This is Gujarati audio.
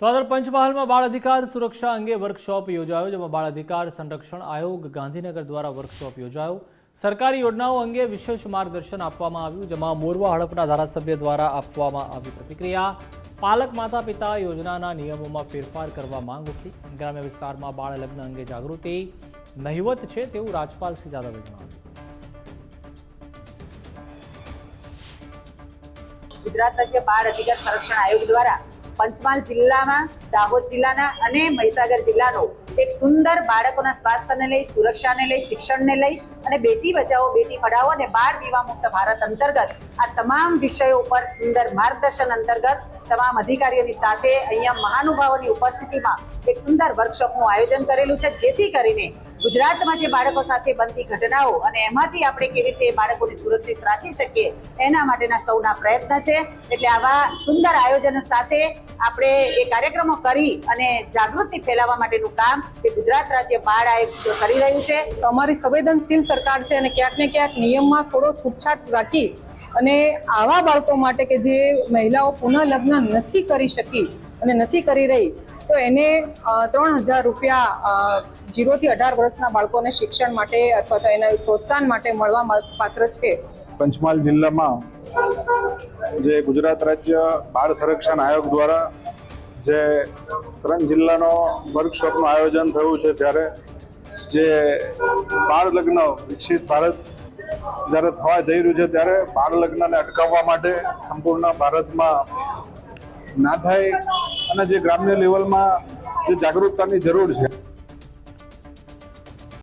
સદર પંચમહાલમાં બાળ અધિકાર સુરક્ષા અંગે વર્કશોપ યોજાયો, જેમાં બાળ અધિકાર સંરક્ષણ આયોગ ગાંધીનગર દ્વારા વર્કશોપ યોજાયો. સરકારી યોજનાઓ અંગે વિશેષ માર્ગદર્શન આપવામાં આવ્યું, જેમાં મોરવા હડપના ધારાસભ્ય દ્વારા આપવામાં આવી પ્રતિક્રિયા. પાલક માતા પિતા યોજનાના નિયમોમાં ફેરફાર કરવા માંગ ઉઠી. ગ્રામ્ય વિસ્તારમાં બાળ લગ્ન અંગે જાગૃતિ. નહિવત છે તેવું રાજપાલસિંહ યાદવે જણાવ્યું ગુજરાત રાજ્ય બાળ અધિકાર સંરક્ષણ આયોગ દ્વારા પંચમહાલ જિલ્લામાં, દાહોદ જિલ્લાના અને મહીસાગર જિલ્લાનો એક સુંદર બાળકોના સ્વાસ્થ્યને લઈ, સુરક્ષાને લઈ, શિક્ષણને લઈ અને બેટી બચાવો, બેટી પઢાવો અને બાળ વિવાહ મુક્ત ભારત અંતર્ગત આ તમામ વિષયો ઉપર સુંદર માર્ગદર્શન અંતર્ગત તમામ અધિકારીઓની સાથે અહીંયા મહાનુભાવોની ઉપસ્થિતિમાં એક સુંદર વર્કશોપનું આયોજન કરેલું છે. જેથી કરીને ગુજરાતમાં જે બાળકો સાથે બનતી ઘટનાઓ અને એમાંથી આપણે કેવી રીતે બાળકોને સુરક્ષિત રાખી શકીએ, એના માટેના સૌના પ્રયત્ન છે. એટલે આવા સુંદર આયોજનો સાથે આપણે એ કાર્યક્રમો કરી અને જાગૃતિ ફેલાવવા માટેનું કામ એ ગુજરાત રાજ્ય બાળ આયોગ કરી રહ્યું છે. અમારી સંવેદનશીલ સરકાર છે અને ક્યાંક ને ક્યાંક નિયમમાં થોડો છૂટછાટ રાખી અને આવા બાળકો માટે કે જે મહિલાઓ પુનઃલગ્ન નથી કરી શકી અને નથી કરી રહી તો એને ત્રણ હજાર રૂપિયા જીરોથી અઢાર વર્ષના બાળકોને શિક્ષણ માટે અથવા તો એના પ્રોત્સાહન માટે મળવા પાત્ર છે. પંચમહાલ જિલ્લામાં જે ગુજરાત રાજ્ય બાળ સંરક્ષણ આયોગ દ્વારા જે ત્રણ જિલ્લાનો વર્કશોપનું આયોજન થયું છે ત્યારે જે બાળ લગ્ન વિકસિત ભારત જ્યારે થવા જઈ રહ્યું છે ત્યારે બાળ લગ્નને અટકાવવા માટે સંપૂર્ણ ભારતમાં ના થાય. અને જે ગ્રામ્ય લેવલમાં જે જાગૃતતાની જરૂર છે